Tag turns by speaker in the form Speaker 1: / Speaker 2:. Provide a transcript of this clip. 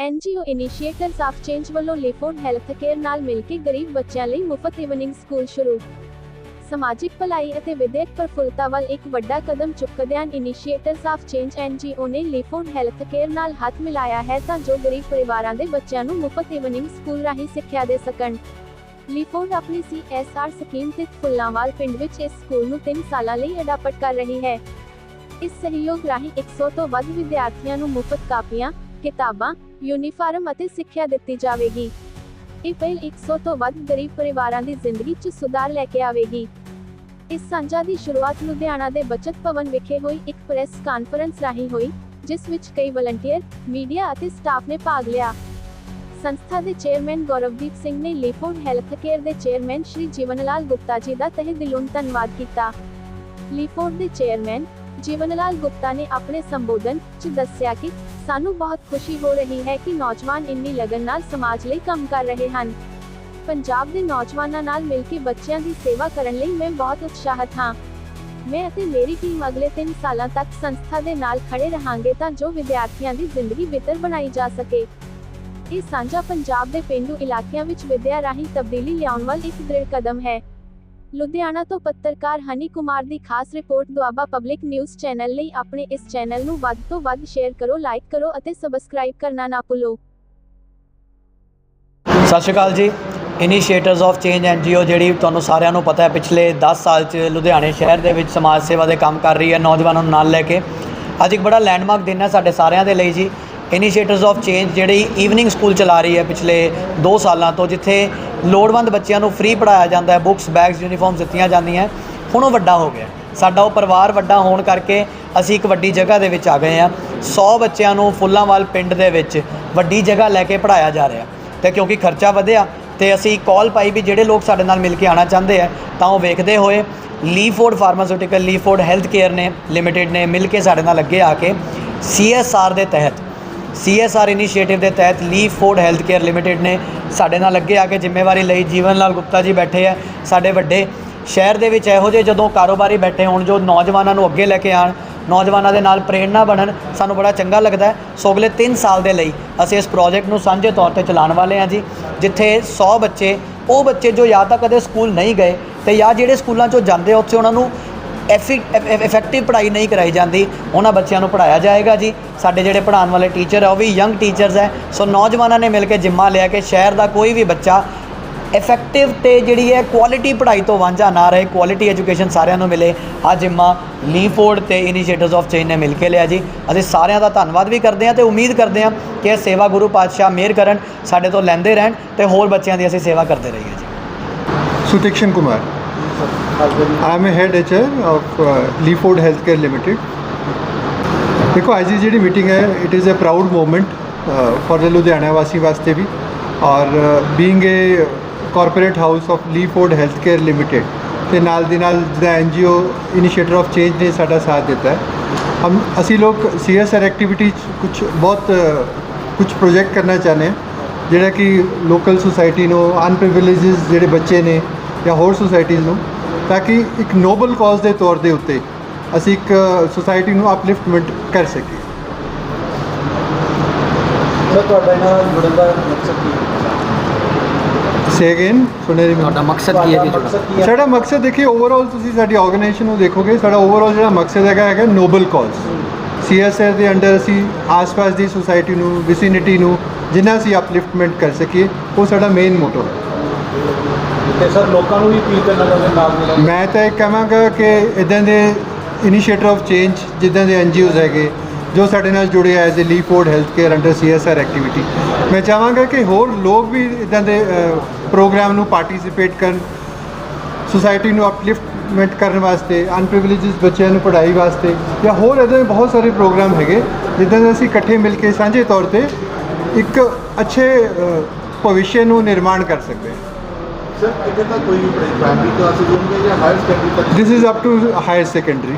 Speaker 1: NGO ਇਨੀਸ਼ੀਏਟਰਸ of change ਵੱਲੋਂ ਲਿਫੋਰਡ health care ਨਾਲ ਮਿਲ ਕੇ ਗਰੀਬ ਬੱਚਿਆਂ ਲਈ ਮੁਫਤ ਇਵਨਿੰਗ ਸਕੂਲ ਸ਼ੁਰੂ। ਸਮਾਜਿਕ ਭਲਾਈ ਅਤੇ ਵਿਦਿਅਕ ਪ੍ਰਫੁੱਲਤਾ ਵੱਲ ਇੱਕ ਵੱਡਾ ਕਦਮ ਚੁੱਕਦਿਆਂ ਇਨੀਸ਼ੀਏਟਰਸ ਆਫ ਚੇਂਜ ਐਨਜੀਓ ਨੇ ਲਿਫੋਰਡ ਹੈਲਥ ਕੇਅਰ ਨਾਲ ਹੱਥ ਮਿਲਾਇਆ ਹੈ ਤਾਂ ਜੋ ਗਰੀਬ ਪਰਿਵਾਰਾਂ ਦੇ ਬੱਚਿਆਂ ਨੂੰ ਮੁਫਤ ਇਵਨਿੰਗ ਸਕੂਲ ਰਾਹੀਂ ਸਿੱਖਿਆ ਦੇ ਸਕਣ। ਲਿਫੋਰਡ ਆਪਣੀ ਸੀਐਸਆਰ ਸਕੀਮ ਤਹਿਤ ਫੁੱਲਾਂਵਾਲ ਪਿੰਡ ਵਿੱਚ ਇਸ ਸਕੂਲ ਨੂੰ 3 ਸਾਲਾਂ ਲਈ ਅਡਾਪਟ ਕਰ ਰਹੀ ਹੈ। ਇਸ ਸਹਿਯੋਗ ਰਾਹੀਂ 100 ਤੋਂ ਵੱਧ ਵਿਦਿਆਰਥੀਆਂ ਨੂੰ ਮੁਫਤ ਕਾਪੀਆਂ ਕਿਤਾਬਾਂ ਯੂਨੀਫਾਰਮ ਅਤੇ ਸਿੱਖਿਆ ਦਿੱਤੀ ਜਾਵੇਗੀ। ਇਹ ਪਹਿਲ 100 ਤੋਂ ਵੱਧ ਗਰੀਬ ਪਰਿਵਾਰਾਂ ਦੀ ਜ਼ਿੰਦਗੀ 'ਚ ਸੁਧਾਰ ਲੈ ਕੇ ਆਵੇਗੀ। ਇਸ ਸਾਂਝਾ ਦੀ ਸ਼ੁਰੂਆਤ ਲੁਧਿਆਣਾ ਦੇ ਬਚਤ ਭਵਨ ਵਿਖੇ ਹੋਈ ਇੱਕ ਪ੍ਰੈਸ ਕਾਨਫਰੰਸ ਰਾਹੀਂ ਹੋਈ, ਜਿਸ ਵਿੱਚ ਕਈ ਵਲੰਟੀਅਰ ਮੀਡੀਆ ਅਤੇ ਸਟਾਫ ਨੇ ਭਾਗ ਲਿਆ। ਸੰਸਥਾ ਦੇ ਚੇਅਰਮੈਨ ਗੌਰਵਦੀਪ ਸਿੰਘ ਨੇ ਲਿਫੋਰਡ ਹੈਲਥ ਕੇਅਰ ਦੇ ਚੇਅਰਮੈਨ ਸ਼੍ਰੀ ਜੀਵਨ ਲਾਲ ਗੁਪਤਾ ਜੀ ਦਾ ਤਹਿ ਦਿਲੋਂ ਧੰਨਵਾਦ ਕੀਤਾ। ਲਿਫੋਰਡ ਦੇ ਚੇਅਰਮੈਨ ਜੀਵਨ ਲਾਲ ਗੁਪਤਾ ਨੇ ਆਪਣੇ ਸੰਬੋਧਨ 'ਚ ਦੱਸਿਆ ਕਿ ਸਾਨੂੰ ਬਹੁਤ ਖੁਸ਼ੀ ਹੋ ਰਹੀ ਹੈ ਕਿ ਨੌਜਵਾਨ ਇੰਨੀ ਲਗਨ ਨਾਲ ਸਮਾਜ ਲਈ ਕੰਮ ਕਰ ਰਹੇ ਹਨ। ਪੰਜਾਬ ਦੇ ਨੌਜਵਾਨਾਂ ਨਾਲ ਮਿਲ ਕੇ ਬੱਚਿਆਂ ਦੀ ਸੇਵਾ ਕਰਨ ਲਈ ਮੈਂ ਬਹੁਤ ਉਤਸ਼ਾਹਿਤ ਹਾਂ। ਮੈਂ ਅਤੇ ਮੇਰੀ ਟੀਮ ਅਗਲੇ 3 ਸਾਲਾਂ ਤੱਕ ਸੰਸਥਾ ਦੇ ਨਾਲ ਖੜੇ ਰਹਾਂਗੇ ਤਾਂ ਜੋ ਵਿਦਿਆਰਥੀਆਂ ਦੀ ਜ਼ਿੰਦਗੀ ਬਿਹਤਰ ਬਣਾਈ ਜਾ ਸਕੇ। ਇਹ ਸਾਂਝਾ ਪੰਜਾਬ ਦੇ ਪਿੰਡੂ ਇਲਾਕਿਆਂ ਵਿੱਚ ਵਿਦਿਆ ਰਾਹੀਂ ਤਬਦੀਲੀ ਲਿਆਉਣ ਵੱਲ ਇੱਕ ਦ੍ਰਿੜ ਕਦਮ ਹੈ। ਲੁਧਿਆਣਾ ਤੋਂ ਪੱਤਰਕਾਰ ਹਨੀ ਕੁਮਾਰ ਦੀ ਖਾਸ report Doaba public news channel ਲਈ ਆਪਣੇ ਇਸ ਚੈਨਲ ਨੂੰ ਵੱਧ ਤੋਂ ਵੱਧ ਸ਼ੇਅਰ ਕਰੋ, ਲਾਈਕ ਕਰੋ ਅਤੇ ਸਬਸਕ੍ਰਾਈਬ ਕਰਨਾ ਨਾ ਭੁੱਲੋ।
Speaker 2: ਸਤਿ ਸ਼੍ਰੀ ਅਕਾਲ ਜੀ। ਇਨੀਸ਼ੀਏਟਰਸ ਆਫ ਚੇਂਜ ਐਨਜੀਓ ਜਿਹੜੀ ਤੁਹਾਨੂੰ ਸਾਰਿਆਂ ਨੂੰ ਪਤਾ ਹੈ, ਪਿਛਲੇ 10 ਸਾਲ ਚ ਲੁਧਿਆਣੇ ਸ਼ਹਿਰ ਦੇ ਵਿੱਚ ਸਮਾਜ ਸੇਵਾ ਦੇ ਕੰਮ ਕਰ ਰਹੀ ਹੈ ਨੌਜਵਾਨਾਂ ਨੂੰ ਨਾਲ ਲੈ ਕੇ। ਅੱਜ ਇੱਕ ਬੜਾ ਲੈਂਡਮਾਰਕ ਦਿਨ ਹੈ ਸਾਡੇ ਸਾਰਿਆਂ ਦੇ ਲਈ ਜੀ। ਇਨੀਸ਼ੀਏਟਰਸ ਆਫ ਚੇਂਜ ਜਿਹੜੀ ਈਵਨਿੰਗ ਸਕੂਲ ਚਲਾ ਰਹੀ ਹੈ ਪਿਛਲੇ 2 ਸਾਲਾਂ ਤੋਂ, ਜਿੱਥੇ ਲੋੜਵੰਦ ਬੱਚਿਆਂ ਨੂੰ ਫ੍ਰੀ ਪੜਾਇਆ ਜਾਂਦਾ ਹੈ ਬੁੱਕਸ ਬੈਗਸ ਯੂਨੀਫਾਰਮਸ ਦਿੱਤੀਆਂ ਜਾਂਦੀਆਂ ਹੁਣ ਉਹ ਵੱਡਾ ਹੋ ਗਿਆ ਸਾਡਾ ਉਹ ਪਰਿਵਾਰ ਵੱਡਾ ਹੋਣ ਕਰਕੇ ਅਸੀਂ ਇੱਕ ਵੱਡੀ ਜਗ੍ਹਾ ਦੇ ਵਿੱਚ ਆ ਗਏ ਹਾਂ। 100 ਬੱਚਿਆਂ ਨੂੰ ਫੁੱਲਾਂਵਾਲ ਪਿੰਡ ਦੇ ਵਿੱਚ ਵੱਡੀ ਜਗ੍ਹਾ ਲੈ ਕੇ ਪੜਾਇਆ ਜਾ ਰਿਹਾ ਤੇ ਕਿਉਂਕਿ ਖਰਚਾ ਵਧਿਆ, ਤੇ ਅਸੀਂ ਕਾਲ ਪਾਈ ਵੀ ਜਿਹੜੇ ਲੋਕ ਸਾਡੇ ਨਾਲ ਮਿਲ ਕੇ ਆਣਾ ਚਾਹੁੰਦੇ ਆ ਤਾਂ ਉਹ ਵੇਖਦੇ ਹੋਏ Leeford pharmaceutical Leeford health care ਨੇ ਲਿਮਿਟਿਡ ਨੇ ਮਿਲ ਕੇ ਸਾਡੇ ਨਾਲ ਅੱਗੇ ਆ ਕੇ ਸੀਐਸਆਰ ਦੇ ਤਹਿਤ ਸੀਐਸਆਰ ਇਨੀਸ਼ੀਏਟਿਵ ਦੇ ਤਹਿਤ ਲੀਫੋਰਡ ਹੈਲਥ ਕੇਅਰ ਲਿਮਿਟਿਡ ਨੇ ਸਾਡੇ ਨਾਲ ਅੱਗੇ ਆ ਕੇ ਜ਼ਿੰਮੇਵਾਰੀ ਲਈ ਜੀਵਨ ਲਾਲ ਗੁਪਤਾ ਜੀ ਬੈਠੇ ਆ। ਸਾਡੇ ਵੱਡੇ ਸ਼ਹਿਰ ਦੇ ਵਿੱਚ ਇਹੋ ਜਿਹੇ ਜਦੋਂ ਕਾਰੋਬਾਰੀ ਬੈਠੇ ਹੋਣ ਜੋ ਨੌਜਵਾਨਾਂ ਨੂੰ ਅੱਗੇ ਲੈ ਕੇ ਆਣ ਨੌਜਵਾਨਾਂ ਦੇ ਨਾਲ ਪ੍ਰੇਰਣਾ ਬਣਨ ਸਾਨੂੰ ਬੜਾ ਚੰਗਾ ਲੱਗਦਾ ਸੋ ਅਗਲੇ 3 ਸਾਲ ਦੇ ਲਈ ਅਸੀਂ ਇਸ ਪ੍ਰੋਜੈਕਟ ਨੂੰ ਸਾਂਝੇ ਤੌਰ ਤੇ ਚਲਾਉਣ ਵਾਲੇ ਹਾਂ ਜੀ ਜਿੱਥੇ 100 ਬੱਚੇ ਉਹ ਬੱਚੇ ਜੋ ਜਾਂ ਤਾਂ ਕਦੇ ਸਕੂਲ ਨਹੀਂ ਗਏ ਤੇ ਜਾਂ ਜਿਹੜੇ ਸਕੂਲਾਂ 'ਚੋਂ ਜਾਂਦੇ ਆ, ਉੱਥੇ ਉਹਨਾਂ ਨੂੰ ਇਫੈਕਟਿਵ ਪੜ੍ਹਾਈ ਨਹੀਂ ਕਰਾਈ ਜਾਂਦੀ, ਉਹਨਾਂ ਬੱਚਿਆਂ ਨੂੰ ਪੜ੍ਹਾਇਆ ਜਾਏਗਾ ਜੀ। ਸਾਡੇ ਜਿਹੜੇ ਪੜ੍ਹਾਉਣ ਵਾਲੇ ਟੀਚਰ ਆ, ਉਹ ਵੀ ਯੰਗ ਟੀਚਰਸ ਹੈ ਸੋ ਨੌਜਵਾਨਾਂ ਨੇ ਮਿਲ ਕੇ ਜਿੰਮਾ ਲਿਆ ਕਿ ਸ਼ਹਿਰ ਦਾ ਕੋਈ ਵੀ ਬੱਚਾ ਇਫੈਕਟਿਵ ਤੇ ਜਿਹੜੀ ਹੈ ਕੁਆਲਿਟੀ ਪੜ੍ਹਾਈ ਤੋਂ ਵਾਂਝਾ ਨਾ ਰਹੇ ਕੁਆਲਿਟੀ ਐਜੂਕੇਸ਼ਨ ਸਾਰਿਆਂ ਨੂੰ ਮਿਲੇ। ਆ ਜਿੰਮਾ ਲੀਫੋਰਡ ਤੇ ਇਨੀਸ਼ੀਏਟਿਵਸ ਆਫ ਚੇਂਜ ਨੇ ਮਿਲ ਕੇ ਲਿਆ ਜੀ। ਅਸੀਂ ਸਾਰਿਆਂ ਦਾ ਧੰਨਵਾਦ ਵੀ ਕਰਦੇ ਹਾਂ ਤੇ ਉਮੀਦ ਕਰਦੇ ਹਾਂ ਕਿ ਇਹ ਸੇਵਾ ਗੁਰੂ ਪਾਤਸ਼ਾਹ ਮਿਹਰ ਕਰਨ, ਸਾਡੇ ਤੋਂ ਲੈਂਦੇ ਰਹਿਣ ਤੇ ਹੋਰ ਬੱਚਿਆਂ ਦੀ ਅਸੀਂ ਸੇਵਾ ਕਰਦੇ ਰਹੀਏ ਜੀ।
Speaker 3: Sutikshan Kumar. I am a head HR of uh, Leaford Healthcare Limited. ਦੇਖੋ ਅੱਜ ਦੀ ਜਿਹੜੀ ਮੀਟਿੰਗ ਹੈ it is a proud moment for the Ludhiana ਵਾਸੀ ਵਾਸਤੇ ਵੀ ਔਰ being a corporate house of Leeford healthcare limited ਤੇ ਨਾਲ ਦੀ ਨਾਲ ਜਿਹੜਾ ਐਨਜੀਓ ਇਨੀਸ਼ੀਏਟਰ ਆਫ ਚੇਂਜ ਨੇ ਸਾਡਾ ਸਾਥ ਦਿੱਤਾ ਹੈ ਹਮ ਅਸੀਂ ਲੋਕ ਸੀਐਸਆਰ ਐਕਟੀਵਿਟੀ ਕੁਝ ਬਹੁਤ ਕੁਝ ਪ੍ਰੋਜੈਕਟ ਕਰਨਾ ਚਾਹੁੰਦੇ ਹਾਂ ਜਿਹੜਾ ਕਿ ਲੋਕਲ ਸੁਸਾਇਟੀ ਨੂੰ ਅਨਪ੍ਰਿਵਿਲੇਜਸ ਜਿਹੜੇ ਬੱਚੇ ਨੇ ਜਾਂ ਹੋਰ ਸੁਸਾਇਟੀਜ਼ ਨੂੰ ਤਾਂ ਕਿ ਇੱਕ ਨੋਬਲ ਕਾਜ਼ ਦੇ ਤੌਰ ਦੇ ਉੱਤੇ ਅਸੀਂ ਇੱਕ ਸੁਸਾਇਟੀ ਨੂੰ ਅਪਲਿਫਟਮੈਂਟ ਕਰ ਸਕੀਏ।
Speaker 4: ਸਰ ਤੁਹਾਡਾ ਇਹਨਾਂ ਨਾਲ ਜੁੜਨ ਦਾ ਮਕਸਦ ਕੀ ਹੈ?
Speaker 3: ਸੇ ਅਗੇਨ ਸੁਣੇ ਨਹੀਂ
Speaker 2: ਤੁਹਾਡਾ ਮਕਸਦ ਕੀ ਹੈ ਜੀ
Speaker 3: ਸਾਡਾ ਮਕਸਦ ਦੇਖੀਏ ਓਵਰਆਲ ਤੁਸੀਂ ਸਾਡੀ ਆਰਗੇਨਾਈਜੇਸ਼ਨ ਨੂੰ ਦੇਖੋਗੇ ਸਾਡਾ ਓਵਰਆਲ ਜਿਹੜਾ ਮਕਸਦ ਹੈਗਾ ਹੈਗਾ ਨੋਬਲ ਕਾਜ਼ ਸੀਐਸਆਰ ਦੇ ਅੰਡਰ ਅਸੀਂ ਆਸ-ਪਾਸ ਦੀ ਸੁਸਾਇਟੀ ਨੂੰ ਵਿਸਿਨਿਟੀ ਨੂੰ ਜਿੰਨਾ ਅਸੀਂ ਅਪਲਿਫਟਮੈਂਟ ਕਰ ਸਕੀਏ ਉਹ ਸਾਡਾ ਮੇਨ ਮੋਟੋ ਹੈ।
Speaker 4: ਤੇ ਸਰ ਲੋਕਾਂ ਨੂੰ ਵੀ ਅਪੀਲ ਕਰਨਾ ਚਾਹੁੰਦੇ ਨਾਲ ਮਿਲੋ
Speaker 3: ਮੈਂ ਤਾਂ ਇਹ ਕਹਾਂਗਾ ਕਿ ਇਦਾਂ ਦੇ ਇਨੀਸ਼ੀਏਟਰ ਆਫ ਚੇਂਜ ਜਿੱਦਾਂ ਦੇ ਐਨਜੀਓਜ਼ ਹੈਗੇ, ਜੋ ਸਾਡੇ ਨਾਲ ਜੁੜੇ ਆ as a Leeford health care under CSR activity ਮੈਂ ਚਾਹਾਂਗਾ ਕਿ ਹੋਰ ਲੋਕ ਵੀ ਇਦਾਂ ਦੇ ਪ੍ਰੋਗਰਾਮ ਨੂੰ ਪਾਰਟਿਸਿਪੇਟ ਕਰਨ ਸੁਸਾਇਟੀ ਨੂੰ ਅਪਲਿਫਟਮੈਂਟ ਕਰਨ ਵਾਸਤੇ ਅਨਪ੍ਰਿਵਿਲੇਜਸ ਬੱਚਿਆਂ ਨੂੰ ਪੜ੍ਹਾਈ ਵਾਸਤੇ, ਜਾਂ ਹੋਰ ਇਦਾਂ ਦੇ ਬਹੁਤ ਸਾਰੇ ਪ੍ਰੋਗਰਾਮ ਹੈਗੇ, ਜਿੱਦਾਂ ਦੇ ਅਸੀਂ ਇਕੱਠੇ ਮਿਲ ਕੇ ਸਾਂਝੇ ਤੌਰ ਤੇ ਇੱਕ ਅੱਛੇ ਭਵਿੱਖ ਨੂੰ ਨਿਰਮਾਣ ਕਰ ਸਕਦੇ ਹਾਂ।
Speaker 5: ਸਰ ਕਿਤੇ ਤੱਕ ਕੋਈ ਪ੍ਰਾਇਮਰੀ ਕਲਾਸਿਸ ਹੋਣਗੇ ਜਾਂ ਹਾਇਰ ਸੈਕੰਡਰੀ ਤੱਕ?
Speaker 3: This is up to higher secondary